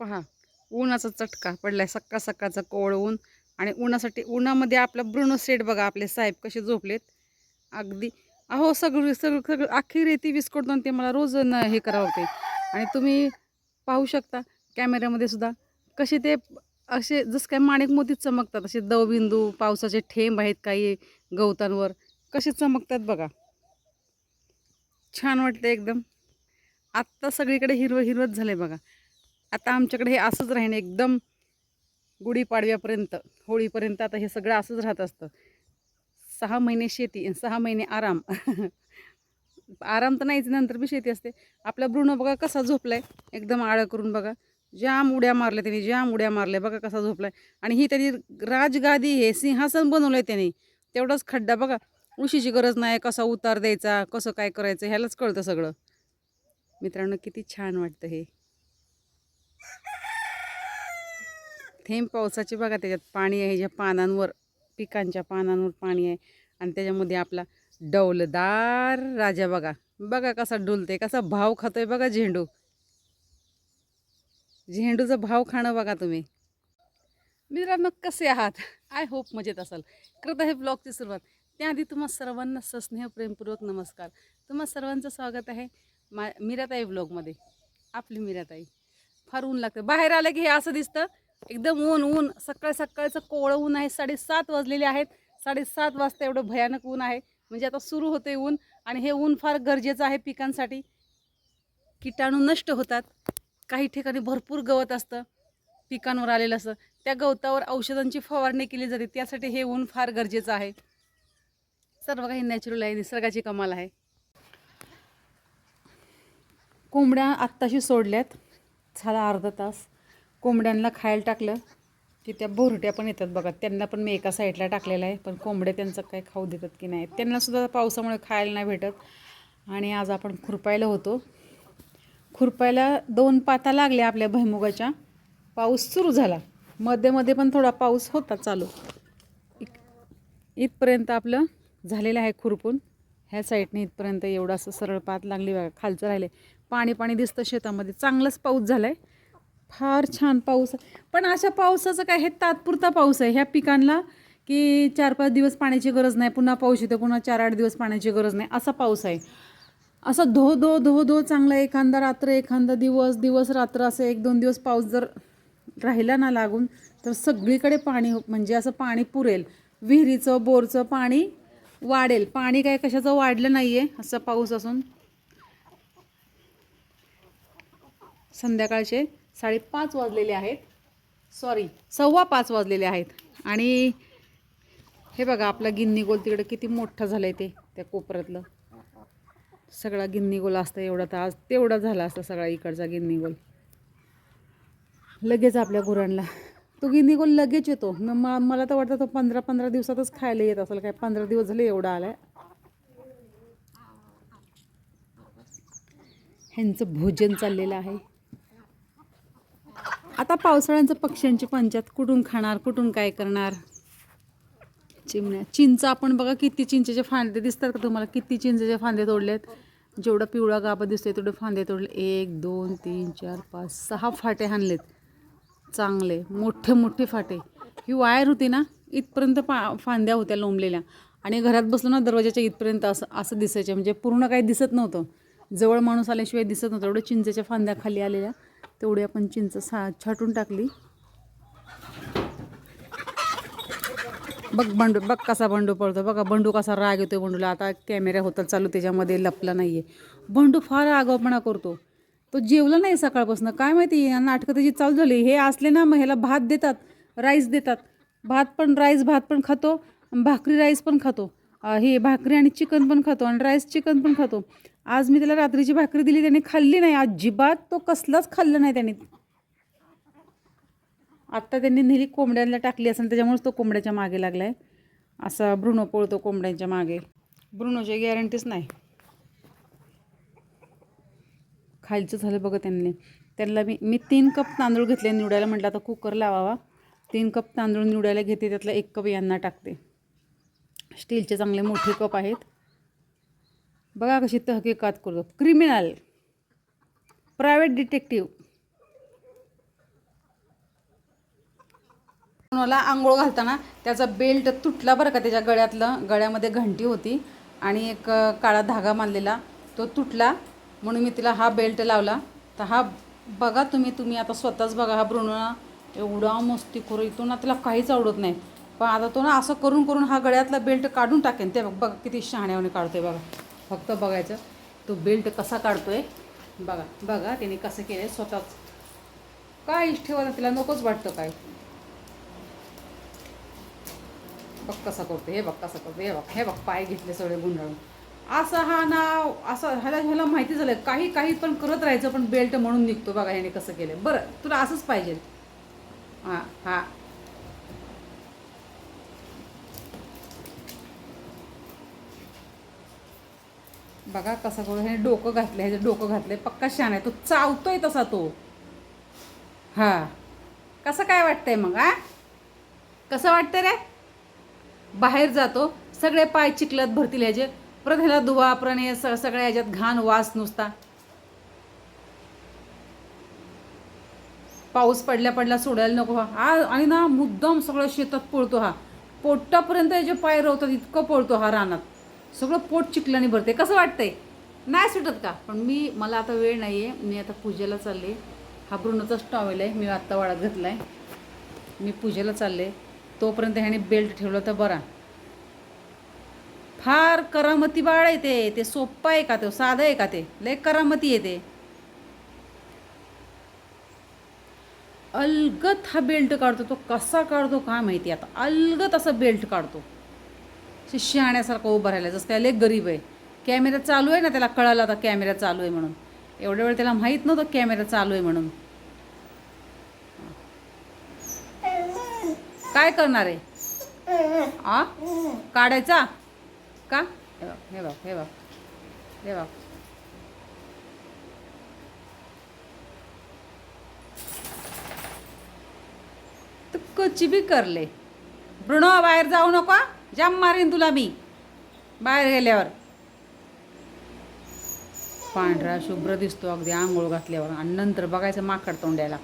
पहा उन्हाचा चटका पडलाय सकाळ सकाळचा कोवळ ऊन आणि उन्हासाठी उन्हामध्ये आपला ब्रुनो सेट बघा आपले साहेब कसे झोपलेत. अगदी अहो सगळं सगळं सगळं अख्खी रेती विस्कटून ते मला रोज न हे करावं होते आणि तुम्ही पाहू शकता कॅमेऱ्यामध्ये सुद्धा कसे ते असे जसं काय माणिक मोतीच चमकतात असे दवबिंदू पावसाचे थेंब आहेत काही गवतांवर कसे चमकतात बघा. छान वाटतं एकदम. आत्ता सगळीकडे हिरवं हिरवंच झालं आहे बघा. आता आमच्याकडे हे असंच राहीन एकदम गुढीपाडव्यापर्यंत होळीपर्यंत आता हे सगळं असंच राहत असतं. सहा महिने शेती सहा महिने आराम. आराम तर नाहीच नंतर बी शेती असते. आपला भ्रूण बघा कसा झोपलाय एकदम आळं करून बघा. जाम उड्या मारल्या त्यांनी जाम उड्या मारल्या बघा कसा झोपलाय. आणि ही त्यांनी राजगादी हे सिंहासन बनवलंय त्यांनी. तेवढाच खड्डा बघा उशीची गरज नाही कसा उतार द्यायचा कसं काय करायचं ह्यालाच कळतं सगळं. मित्रांनो किती छान वाटतं हे. थेंब पावसाचे बघा त्याच्यात पाणी आहे ज्या पानांवर पिकांच्या पानांवर पाणी आहे. आणि त्याच्यामध्ये आपला डौलदार राजा बघा. बघा कसा डुलते कसा भाव खातोय बघा झेंडू. झेंडूचा भाव खाणं बघा तुम्ही. मित्रांनो कसे आहात? आय होप मजेत असाल. करत आहे ब्लॉगची सुरुवात. त्याआधी तुम्हा सर्वांना सस्नेह प्रेमपूर्वक नमस्कार. तुम्हा सर्वांचं स्वागत आहे मा मिराताई ब्लॉगमध्ये आपली मिराताई. फार ऊन लागतं. बाहेर आलं की हे असं दिसतं एकदम ऊन ऊन. सकाळ सकाळचं कोवळं ऊन आहे. साडेसात वाजलेले आहेत. साडेसात वाजता एवढं भयानक ऊन आहे. म्हणजे आता सुरू होते ऊन आणि हे ऊन फार गरजेचं आहे पिकांसाठी. किटाणू नष्ट होतात. काही ठिकाणी भरपूर गवत असतं पिकांवर आलेलं असतं त्या गवतावर औषधांची फवारणी केली जाते. त्यासाठी हे ऊन फार गरजेचं आहे. सर्व काही नॅचरल आहे. निसर्गाची कमाल आहे. कोंबड्या आत्ताशी सोडल्यात. झाला अर्धा तास. कोंबड्यांना खायला टाकलं की त्या बोरट्या पण येतात बघा. त्यांना पण मी एका साईडला टाकलेलं आहे पण कोंबड्या त्यांचं काय खाऊ देतात की नाही. त्यांनासुद्धा पावसामुळे खायला नाही भेटत. आणि आज आपण खुरपायला होतो. खुरपायला दोन पाता लागल्या आपल्या भैमुगाच्या पाऊस सुरू झाला. मध्ये मध्ये पण थोडा पाऊस होता चालू. इक- इथपर्यंत आपलं झालेलं आहे खुरपून. ह्या साईडने इथपर्यंत एवढं असं सरळ पात लागली बघा खालचं राहिले पाणी पाणी दिसतं शेतामध्ये. चांगलाच पाऊस झाला आहे फार छान पाऊस आहे. पण अशा पावसाचं काय हे तात्पुरता पाऊस आहे. ह्या पिकांना की चार पाच दिवस पाण्याची गरज नाही पुन्हा पाऊस येतो पुन्हा चार आठ दिवस पाण्याची गरज नाही. असा पाऊस आहे. असा धो धो धो धो चांगला एखादा रात्र एखादा दिवस दिवस रात्र असं एक दोन दिवस पाऊस जर राहिला ना लागून तर सगळीकडे पाणी हो- म्हणजे असं पाणी पुरेल. विहिरीचं बोरचं पाणी वाढेल. पाणी काय कशाचं वाढलं नाही आहे असं पाऊस असून संध्याकाळचे साडेपाच वाजलेले आहेत. सॉरी सव्वा पाच वाजलेले आहेत. आणि हे बघा आपला गिन्नी गोल तिकडं किती मोठं झालं आहे ते त्या कोपऱ्यातलं. सगळा गिन्नी गोल असतं एवढा तर आज तेवढा झाला असता सगळा इकडचा गिन्नी गोल. लगेच आपल्या गुरांना. तो गिन्नी गोल लगेच येतो. म- मला तर वाटतं तो पंधरा पंधरा दिवसातच खायला येत असेल. काय पंधरा दिवस झाले एवढा आला ह्यांचं भोजन चाललेलं आहे. आता पावसाळ्यांचं पक्ष्यांची पंचायत कुठून खाणार कुठून काय करणार? चिमण्या चिंच आपण बघा किती चिंचेचे फांदे दिसतात का तुम्हाला? किती चिंचेचे फांदे तोडलेत? जेवढा पिवळा गाभा दिसतोय तेवढे फांदे तोडले. एक दोन तीन चार पाच सहा फाटे हाणलेत. चांगले मोठे मोठे फाटे. ही वायर होती ना इथपर्यंत पा फांद्या होत्या लोंबलेल्या. आणि घरात बसलो ना दरवाजाच्या इथपर्यंत असं असं दिसायचे. म्हणजे पूर्ण काही दिसत नव्हतं. जवळ माणूस आल्याशिवाय दिसत नव्हतं. एवढं चिंचेच्या फांद्या खाली आलेल्या. तेवढी आपण चिंच सा छाटून टाकली. बघ बंडू बघ कसा बंडू पळतो. बघा बंडू कसा राग येतो बंडूला. आता कॅमेरा होता चालू त्याच्यामध्ये लपला नाही आहे बंडू फार आगावपणा करतो. तो जेवला नाही सकाळपासून. काय माहिती नाटकं त्याची चालू झाली. हे असले ना मग ह्याला भात देतात राईस देतात. भात पण राईस भात पण खातो भाकरी राईस पण खातो. हे भाकरी आणि चिकन पण खातो आणि राईस चिकन पण खातो. आज मी त्याला रात्रीची भाकरी दिली त्याने खाल्ली नाही. अजिबात तो कसलाच खाल्लं नाही त्याने. आत्ता त्यांनी नेली कोंबड्यांना टाकली असेल त्याच्यामुळेच तो कोंबड्याच्या मागे लागला आहे असा ब्रुनो पळतो कोंबड्यांच्या मागे. ब्रुनोची गॅरंटीच नाही. खायचं झालं बघा त्यांनी. त्यांना मी मी तीन कप तांदूळ घेतले निवडायला म्हटलं आता कुकर लावावा. तीन कप तांदूळ निवडायला घेते त्यातला एक कप यांना टाकते. स्टीलचे चांगले मोठे कप आहेत. बघा कशी तहकीकात करतो. क्रिमिनल. प्रायव्हेट डिटेक्टिव्ह कोणाला आंघोळ घालताना त्याचा बेल्ट तुटला बरं का त्याच्या गळ्यातलं. गळ्यामध्ये घंटी होती आणि एक काळा धागा बांधलेला. तो तुटला म्हणून मी तिला हा बेल्ट लावला. तर हा बघा तुम्ही तुम्ही आता स्वतःच बघा हा ब्रुनोना एवढा मस्ती करू. इथून ना तिला काहीच आवडत नाही. पण आता तो ना असं करून करून हा गळ्यातला बेल्ट काढून टाकेन. ते बघ बघ किती शहाण्याने काढतोय बघा. फक्त बघायचं तो बेल्ट कसा काढतोय. बघा बघा त्याने कसं केलं आहे स्वतःच काय ठेवायला तिला नकोच वाटतं काय. बघ कसा करतो हे बघ कसं करतो हे बघ हे बघ पाय घेतले सगळे गुंडाळून. असं हा ना असं ह्याला ह्याला माहिती झालं काही काही पण करत राहायचं पण बेल्ट म्हणून निघतो. बघा ह्याने कसं केलं बरं तुला असंच पाहिजे. हां हां. बघा कसं करून ह्याने डोकं घातलं ह्याचं डोकं घातलंय. पक्का शान आहे. तो चावतोय तसा तो. हां. कसं काय वाटतंय मग आ कसं वाटतं रे? बाहेर जातो. सगळे पाय चिखलत भरतील ह्याचे. परत ह्याला धुवा प्रणे स सगळ्या ह्याच्यात घाण वास नुसता. पाऊस पडल्या पडला सोडायला नको हा. आ- आणि ना मुद्दाम सगळं शेतात पळतो हा. पोटापर्यंत याचे पाय रवतात इतकं पळतो हा रानात. सगळं पोट चिखलाने भरते कसं वाटतंय? नाही सुटत का? पण मी मला आता वेळ नाही आहे मी आता पूजेला चालले. हा ब्रुनोचाच टॉवेल आहे. मी आत्ता वाळत घातला आहे मी पूजेला चालले. तोपर्यंत ह्याने बेल्ट ठेवलं तर बरा. फार करामती बाळ आहे ते. ते सोप्पं आहे का ते? साधं आहे का ते? लय करामती आहे ते. अलगत हा बेल्ट काढतो. तो कसा काढतो का माहिती आता. अलगत असा बेल्ट काढतो. शिष्य शहाण्यासारखा उभं राहिला जसं त्याला एक गरीब आहे. कॅमेरा चालू आहे ना त्याला कळालं आता कॅमेरा चालू आहे म्हणून. एवढ्या वेळ त्याला माहीत नव्हतं कॅमेरा चालू आहे म्हणून. काय करणार आहे? आ? काढायचा? का? हे बघ हे बघ हे बघ. हे बघ. कची बी करले. ब्रुणो बाहेर जाऊ नको. जाम मारीन तुला मी. बाहेर गेल्यावर. पांढरा शुभ्र दिसतो अगदी आंघोळ घातल्यावर आणि नंतर बघायचं माकड तोंड्याला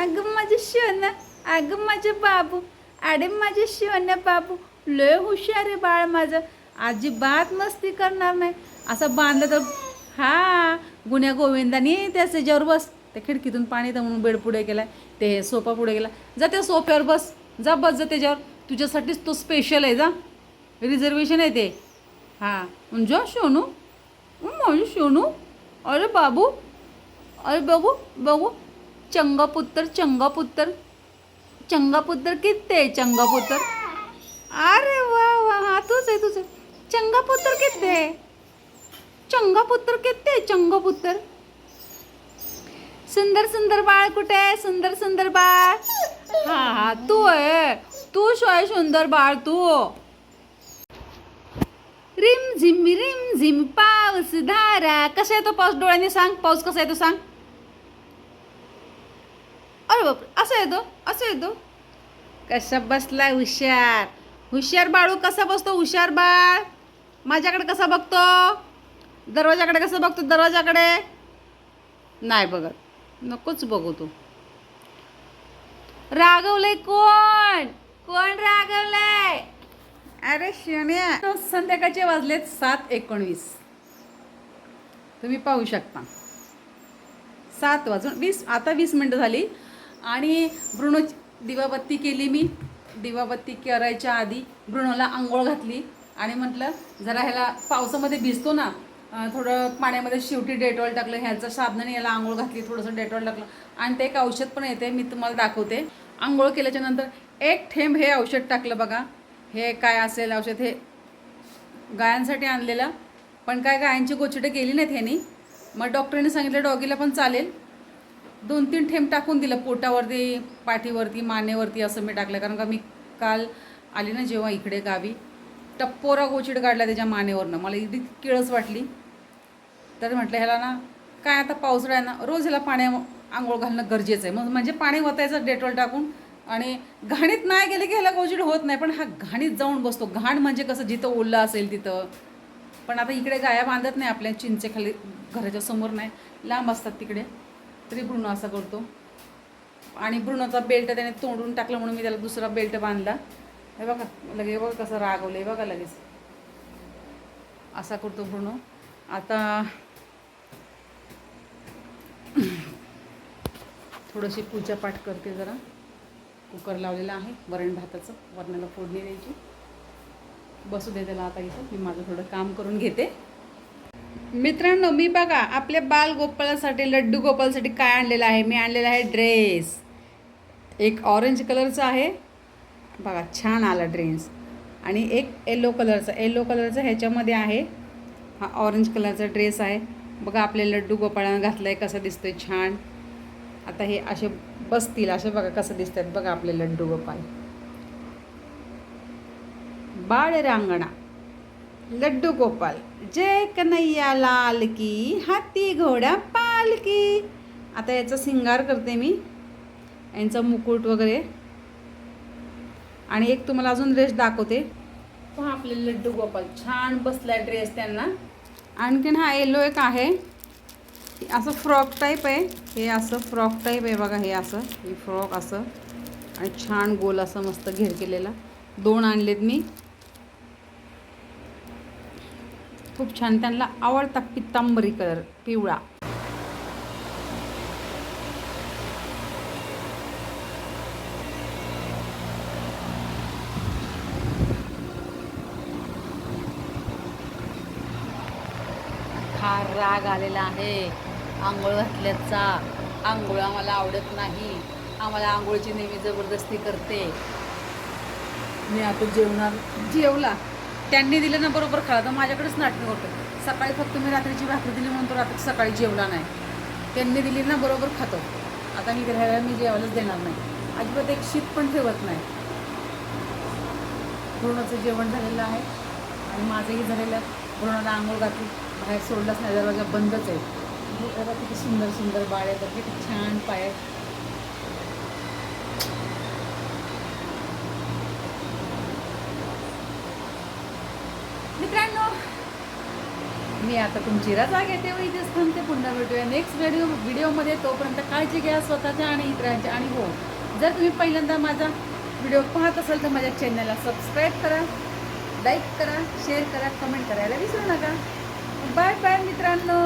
अगं माझे शिवण अगं माझे बाबू अडे माझे शिवण बाबू लय हुशार आहे बाळ माझं. अजिबात मस्ती करणार नाही. असं बांधलं तर हा गुन्ह्या गोविंदाने त्या त्याच्यावर बस. त्या खिडकीतून पाणी तर म्हणून बेड पुढे गेलाय ते सोफा पुढे गेला. जा त्या सोफ्यावर बस. जा बस जा त्याच्यावर. तुझ्यासाठीच तो स्पेशल आहे जा. रिझर्वेशन आहे ते. हां. म्हणजे शोनू म्हणजे शोनू अरे बाबू. अरे बघू बघू. चंगापुत्तर चंगापुत्तर चंगापुत्तर किती आहे चंगापुत्र? अरे वा वा. हा तूच आहे तुझं चंगा किती आहे? चंगापुत्तर किती आहे चंगापुत्तर सुंदर सुंदर बाळ कुठे आहे? सुंदर सुंदर बाळ. हा हा तू आहे. तू शोय सुंदर बाळ तू. रिम झिम रिम झिम पाऊस धारा. कसा येतो पाऊस? डोळ्याने सांग. पाऊस कसा येतो सांग. अरे बाप असं येतो असं येतो. कसा बसलाय हुशार. हुशार बाळू कसा बसतो? हुशार बाळ. माझ्याकडे कसा बघतो? दरवाजाकडे कसं बघतो? दरवाजाकडे. नाही बघत. नकोच बघू तू. रागवलंय कोण? कोण रागवलंय? अरे शण्या संध्याकाळचे वाजलेत सात एकोणवीस. तुम्ही पाहू शकता. सात वाजून वीस आता वीस मिनटं झाली. आणि ब्रुनो दिवाबत्ती केली मी. दिवाबत्ती करायच्या आधी ब्रुनोला आंघोळ घातली. आणि म्हटलं जरा ह्याला पावसामध्ये भिजतो ना थोडं पाण्यामध्ये शेवटी डेटॉल टाकलं ह्याचं साबणाने याला आंघोळ घातली थोडंसं डेटॉल टाकलं. आणि ते एक औषध पण येते मी तुम्हाला दाखवते. आंघोळ केल्याच्यानंतर एक थेंब हे औषध टाकलं बघा. हे काय असेल औषध हे गायांसाठी आणलेलं. पण काय गायांची गोचिडे केली नाहीत ह्यानी. मग डॉक्टरने सांगितलं डॉगीला पण चालेल. दोन तीन ठेंब टाकून दिलं पोटावरती पाठीवरती मानेवरती असं मी टाकलं. कारण का मी काल आली ना जेव्हा इकडे गावी टप्पोरा गोचिड काढला त्याच्या मानेवरनं. मला इतकी किळस वाटली. तर म्हटलं ह्याला ना काय आता पावसाळा आहे ना रोज ह्याला पाण्या आंघोळ घालणं गरजेचं आहे. मग म्हणजे पाणी वतायचं डेटॉल टाकून आणि घाणीत नाही गेले की ह्याला गोजीड होत नाही पण हा घाणीत जाऊन बसतो. घाण म्हणजे कसं जिथं ओल्लं असेल तिथं. पण आता इकडे गाया बांधत नाही आपल्या चिंचेखाली घराच्या समोर नाही. लांब असतात तिकडे. तरी ब्रुणो असा करतो. आणि ब्रुणोचा बेल्ट त्याने तोडून टाकला म्हणून मी त्याला दुसरा बेल्ट बांधला. हे बघा लगे बघा कसं रागवलं आहे बघा लगेच. असा करतो ब्रुणो आता थोडीशी पूजापाठ करते जरा. कुकर लावलेला आहे वरण भाताचं वरणाला फोडणी द्यायची. बसू दे त्याला आता इथं मी माझं थोडं काम करून घेते. मित्रांनो मी बघा आपल्या बाल गोपाळासाठी लड्डू गोपाळसाठी काय आणलेलं आहे? मी आणलेला आहे ड्रेस. एक ऑरेंज कलरचा आहे. बघा छान आला ड्रेस. आणि एक येलो कलरचा येलो कलरचा ह्याच्यामध्ये आहे. हा ऑरेंज कलरचा ड्रेस आहे. बघा आपले लड्डू गोपाळानं घातलं आहे कसं दिसतोय छान. आता हे असे बसतील. असे बघा कसं दिसतात बघा आपले लड्डू गोपाल. बाळ रांगणा. लड्डू गोपाल. जय कन्हैया लाल की हाती घोडा पालकी आता याचा सिंगार करते मी. यांचा मुकुट वगैरे. आणि एक तुम्हाला अजून ड्रेस दाखवते. पहा आपले लड्डू गोपाल. छान बसला ड्रेस त्यांना. आणखीन हा येलो एक आहे. असं फ्रॉक टाईप आहे. हे असं फ्रॉक टाईप आहे बघा हे असं हे फ्रॉक असं. आणि छान गोल असं मस्त घेर केलेला. दोन आणलेत मी. खूप छान. त्यांना आवडतात पित्तांबरी कलर पिवळा. फार राग आलेला आहे. आंघोळ घातल्याचा. आंघोळ आम्हाला आवडत नाही. आम्हाला आंघोळची नेहमी जबरदस्ती करते. मी आता जेवणार. जेवला. त्यांनी दिलं ना बरोबर खाला तर माझ्याकडेच नाटकं होतं. सकाळी फक्त मी रात्रीची भाकरी दिली म्हणून तो रात्री सकाळी जेवला नाही. त्यांनी दिली ना बरोबर खातो. आता मी राहायला मी जेवायलाच देणार नाही. अजिबात एक शीत पण ठेवत नाही. पूर्णचं जेवण झालेलं आहे. आणि माझंही झालेलं पूर्णाला आंघोळ घातली. बाहेर सोडलाच नाही. दरवाजा बंदच आहे. बघा किती सुंदर सुंदर बाळ आहेत किती छान पाय मित्रांनो मी आता तुमची रजा घेते व इथेच थांबते. पुन्हा भेटूया नेक्स्ट व्हिडिओ व्हिडिओमध्ये तोपर्यंत काळजी घ्या स्वतःच्या आणि इतरांच्या. आणि हो जर तुम्ही पहिल्यांदा माझा व्हिडिओ पाहत असाल तर माझ्या चॅनलला सबस्क्राईब करा लाईक करा शेअर करा कमेंट करायला विसरू नका. बाय बाय मित्रांनो.